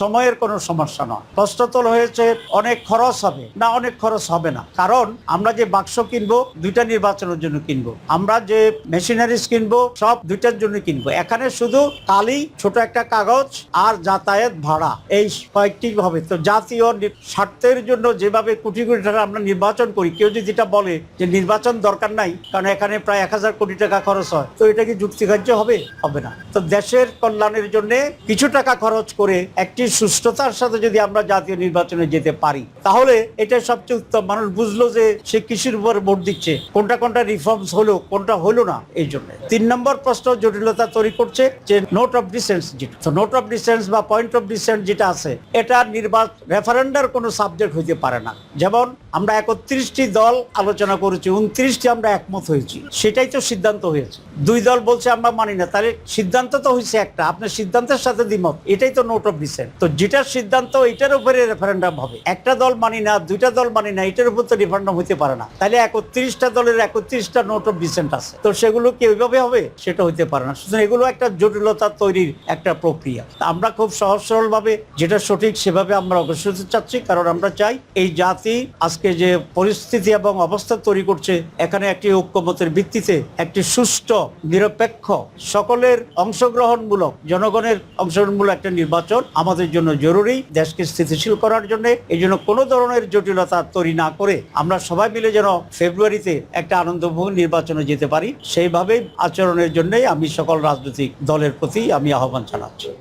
সময়ের কোনো সমস্যা নয়। প্রশ্ন তোলা হয়েছে, অনেক খরচ হবে। না, অনেক খরচ হবে না। কারণ আমরা যে বাক্স কিনবো, দুইটা নির্বাচনের জন্য কিনবো। আমরা যে মেশিনারিজ কিনবো, সব দুইটার জন্য কিনবো। এখানে শুধু কালি ছোট একটা কাগজ আর যাতায়াত ভাড়া। এই কয়েকটি হবে। তো জাতীয় স্বার্থের জন্য যেভাবে কোটি কোটি টাকা আমরা নির্বাচন করি, কেউ যদি এটা বলে যে নির্বাচন দরকার নাই, কারণ এখানে প্রায় এক হাজার কোটি টাকা খরচ হয়, তো এটা কি যুক্তিকার্য হবে? হবে না। তো দেশের কল্যাণের জন্য কিছু টাকা খরচ করে একটি সুস্থতার সাথে যদি আমরা জাতীয় নির্বাচনে যেতে পারি, তাহলে এটা সবচেয়ে উত্তম। মানুষ বুঝলো যে সে কৃষির উপর ভোট দিচ্ছে। কোনটা কোনটা রিফর্মস হলো, কোনটা হলো না, এই জন্য। তিন নম্বর প্রশ্ন জটিলতা তৈরি করছে যে নোট অফ ডিসেন্স যেটা। তো নোট অফ ডিসেন্স বা পয়েন্ট অফ ডিসেন্স যেটা আছে, এটা নির্বাচন রেফারেন্ডার কোনো সাবজেক্ট হইতে পারে না। যেমন, আমরা একত্রিশটি দল আলোচনা করেছি, উনত্রিশটি আমরা একমত হয়েছি। সেটাই তো সিদ্ধান্ত হয়েছে। দুই দল বলছে আমরা মানি না। তাহলে সিদ্ধান্ত তো হয়েছে একটা। আপনার সিদ্ধান্তের সাথে দ্বিমত। এটাই তো নোট অফ ডিসেন্ট তো যেটার সিদ্ধান্ত এটার উপরে রেফারেন্ডাম হবে। একটা দল মানি না, দুইটা দল মানি না এটার উপর তো রেফারেন্ডাম হতে পারে না। তাহলে একত্রিশটা দলের একত্রিশটা নোট অফ ডিসেন্ট আছে। তো সেগুলো কি ওইভাবে হবে? সেটা হইতে পারে না। সুতরাং এগুলো একটা জটিলতা তৈরির একটা প্রক্রিয়া। আমরা খুব সহজ সরল ভাবে যেটা সঠিক সেভাবে আমরা অগ্রসর হতে চাচ্ছি, কারণ আমরা চাই এই জাতি আজকে যে পরিস্থিতি এবং অবস্থা তৈরি করছে, এখানে একটি ঐক্যমতের ভিত্তিতে একটি সুষ্ঠু, নিরপেক্ষ, সকলের অংশগ্রহণমূলক, জনগণের অংশগ্রহণমূলক একটা নির্বাচন আমাদের জন্য জরুরি, দেশকে স্থিতিশীল করার জন্য। এই জন্য কোনো ধরনের জটিলতা তৈরি না করে আমরা সবাই মিলে যেন ফেব্রুয়ারিতে একটা আনন্দভোগ নির্বাচনে যেতে পারি। সেইভাবে আচরণের জন্যই আমি সকল রাজনৈতিক দলের প্রতি আমি আহ্বান জানাচ্ছি।